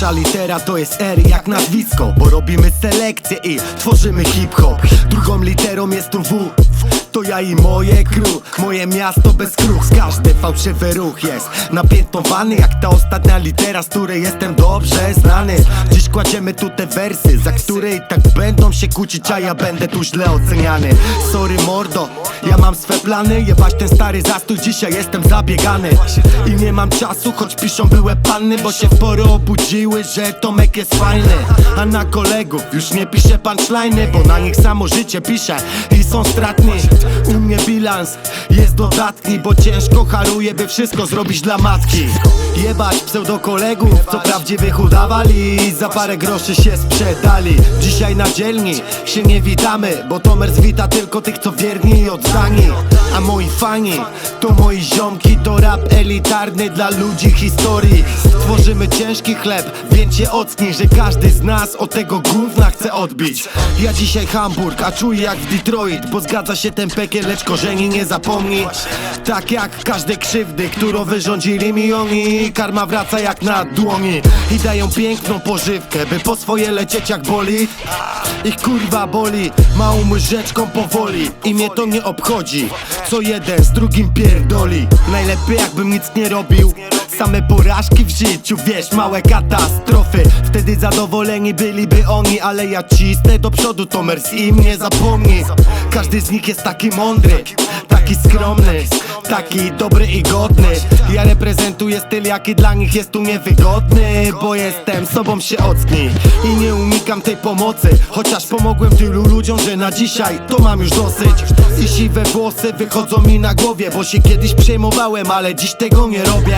Pierwsza litera to jest R jak nazwisko Bo robimy selekcję i tworzymy hip-hop. Drugą literą jest tu W to ja i moje crew, moje miasto bez kruch Każdy fałszywy ruch jest napiętowany Jak ta ostatnia litera, z której jestem dobrze znany. Dziś kładziemy tu te wersy, za które i tak będą się kłócić A ja będę tu źle oceniany. Sorry mordo, ja mam swe plany Jebać ten stary zastój, dzisiaj jestem zabiegany. I nie mam czasu, choć piszą były panny Bo się w porę obudziły, że Tomek jest fajny. A na kolegów już nie piszę punchliny Bo na nich samo życie piszę i są stratni U mnie bilans jest dodatni Bo ciężko haruję, by wszystko zrobić dla matki. Jebać pseudokolegów, co prawdziwych udawali Za parę groszy się sprzedali. Dzisiaj na dzielni się nie witamy Bo Tomer wita tylko tych, co wierni i oddani. A moi fani to moi ziomki To rap elitarny dla ludzi historii. Tworzymy ciężki chleb, więc się ocknij Że każdy z nas od tego gówna chce odbić. Ja dzisiaj Hamburg, a czuję jak w Detroit Bo zgadza się ten pekiel, lecz korzeni nie zapomnij Tak jak każde krzywdy, którą wyrządzili mi oni. Karma wraca jak na dłoni. I dają piękną pożywkę, by po swoje lecieć jak boli. Ich kurwa boli, małą rzeczką powoli. I mnie to nie obchodzi, co jeden z drugim pierdoli. Najlepiej jakbym nic nie robił Same porażki w życiu, wiesz, małe katastrofy. Wtedy zadowoleni byliby oni, ale ja cisnę do przodu To mers im nie zapomni Każdy z nich jest taki mądry, taki skromny Taki dobry i godny. Ja reprezentuję styl, jaki dla nich jest tu niewygodny Bo jestem sobą się ocknij I nie unikam tej pomocy Chociaż pomogłem tylu ludziom, że na dzisiaj to mam już dosyć. I siwe włosy wychodzą mi na głowie Bo się kiedyś przejmowałem, ale dziś tego nie robię.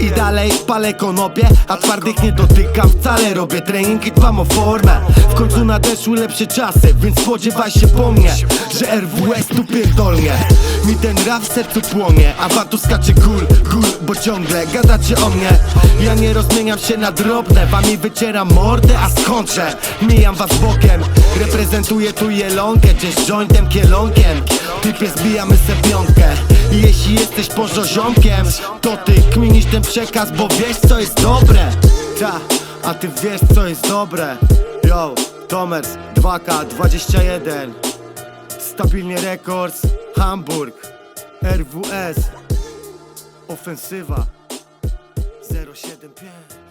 I dalej palę konopie, a twardych nie dotykam wcale Robię trening i dbam o formę. W końcu nadeszły lepsze czasy, więc spodziewaj się po mnie Że RWS tu pierdolnie. Mi ten rap w sercu płonie, a wam tu skacze gul Bo ciągle gadacie o mnie. Ja nie rozmieniam się na drobne, wami wycieram mordę, a skończę Mijam was bokiem, reprezentuję tu jelonkę Gdzieś jointem, kielonkiem. Typie zbijamy se piątkę. Jeśli jesteś pożoziomkiem To ty kminisz ten przekaz, bo wiesz co jest dobre. Ta, a ty wiesz co jest dobre. Yo, Tomers 2K21 Stabilnie Records, Hamburg, RWS, Ofensywa. 075